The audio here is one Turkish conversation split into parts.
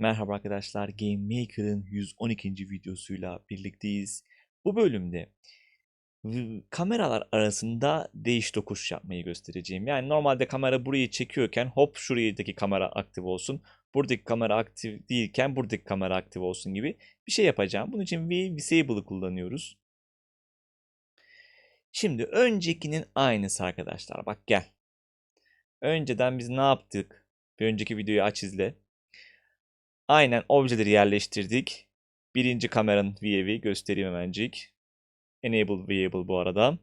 Merhaba arkadaşlar, Game Maker'ın 112. videosuyla birlikteyiz. Bu bölümde kameralar arasında değiş tokuş yapmayı göstereceğim. Yani normalde kamera burayı çekiyorken hop şuradaki kamera aktif olsun. Buradaki kamera aktif değilken buradaki kamera aktif olsun gibi bir şey yapacağım. Bunun için V Disable'ı kullanıyoruz. Şimdi öncekinin aynısı arkadaşlar. Bak gel. Önceden biz ne yaptık? Bir önceki videoyu aç izle. Aynen objeleri yerleştirdik. Birinci kameranın VAV'i göstereyim hemencik. Enable Variable bu arada.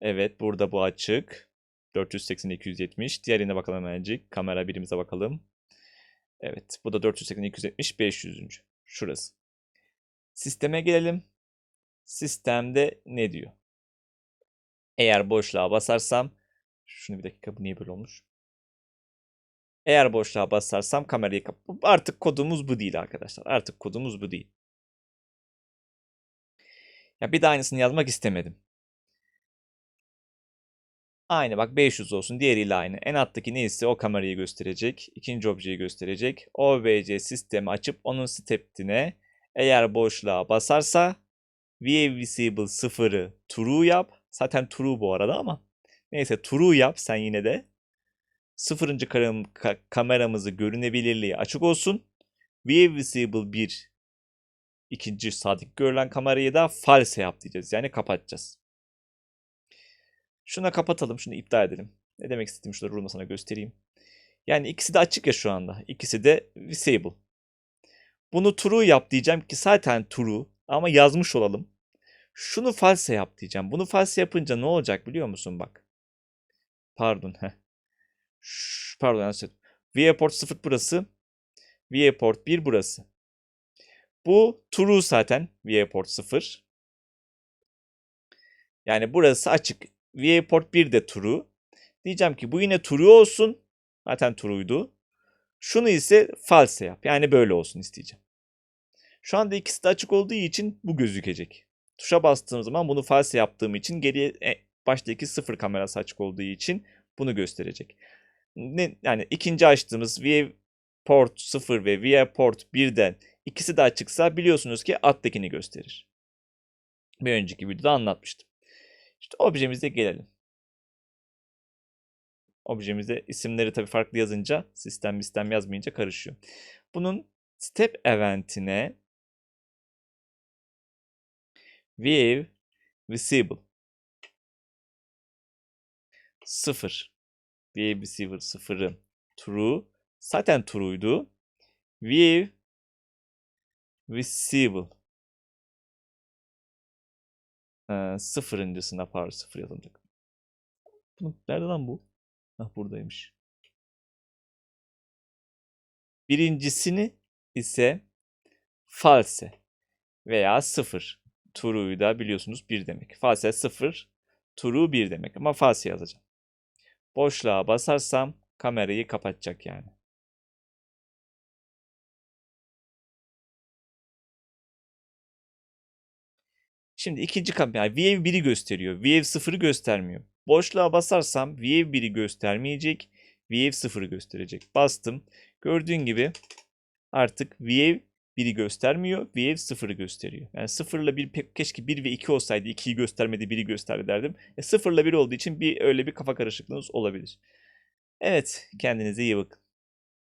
Evet burada bu açık. 480 270. Diğerine bakalım hemencik. Kamera birimize bakalım. Evet bu da 480 270 500. Şurası. Sisteme gelelim. Sistemde ne diyor? Eğer boşluğa basarsam şunu bir dakika bu niye böyle olmuş? Eğer boşluğa basarsam kamerayı kap... Artık kodumuz bu değil arkadaşlar. Artık kodumuz bu değil. Ya bir de aynısını yazmak istemedim. Aynı bak 500 olsun. Diğeriyle aynı. En alttaki neyse o kamerayı gösterecek. ikinci objeyi gösterecek. OBC sistemi açıp onun step'ine eğer boşluğa basarsa VA Visible 0'ı true yap. Zaten true bu arada ama. Neyse true yap sen yine de. Sıfırıncı ka- kameramızı görünebilirliği açık olsun. VA Visible 1 ikinci sadık görülen kamerayı da false yap diyeceğiz. Yani kapatacağız. Şuna kapatalım. Şunu iptal edelim. Ne demek istediğimi şurada Runa sana göstereyim. Yani ikisi de açık ya şu anda. İkisi de visible. Bunu true yap diyeceğim ki zaten true ama yazmış olalım. Şunu false yap diyeceğim. Bunu false yapınca ne olacak biliyor musun bak. Pardon. Heh. Pardon yanlış söyledim. Viewport 0 burası. Viewport 1 burası. Bu true zaten. Viewport 0. Yani burası açık. Viewport 1 de true. Diyeceğim ki bu yine true olsun. Zaten true'ydu. Şunu ise false yap. Yani böyle olsun isteyeceğim. Şu anda ikisi de açık olduğu için bu gözükecek. Tuşa bastığım zaman bunu false yaptığım için geriye e, baştaki sıfır kamerası açık olduğu için bunu gösterecek. Ne, yani ikinci açtığımız viewport 0 ve viewport 1'den ikisi de açıksa biliyorsunuz ki alttakini gösterir. Bir önceki videoda anlatmıştım. İşte objemize gelelim. Objemizde isimleri tabii farklı yazınca sistem sistem yazmayınca karışıyor. Bunun step eventine view visible 0 view visible 0'ı true zaten true'ydu. View visible ee, sıfırıncısına pardon sıfır yazılacak. Bunu, nerede lan bu? Hah buradaymış. Birincisini ise false veya sıfır. True'yu da biliyorsunuz bir demek. False sıfır, true bir demek ama false yazacağım. Boşluğa basarsam kamerayı kapatacak yani. Şimdi ikinci kamera yani View 1'i gösteriyor. View 0'ı göstermiyor. Boşluğa basarsam View 1'i göstermeyecek. View 0'ı gösterecek. Bastım. Gördüğün gibi artık View 1'i göstermiyor. View 0'ı gösteriyor. Yani 0 ile 1 keşke 1 ve 2 olsaydı 2'yi göstermedi 1'i gösterdi derdim. E 0 ile 1 olduğu için bir öyle bir kafa karışıklığınız olabilir. Evet kendinize iyi bakın.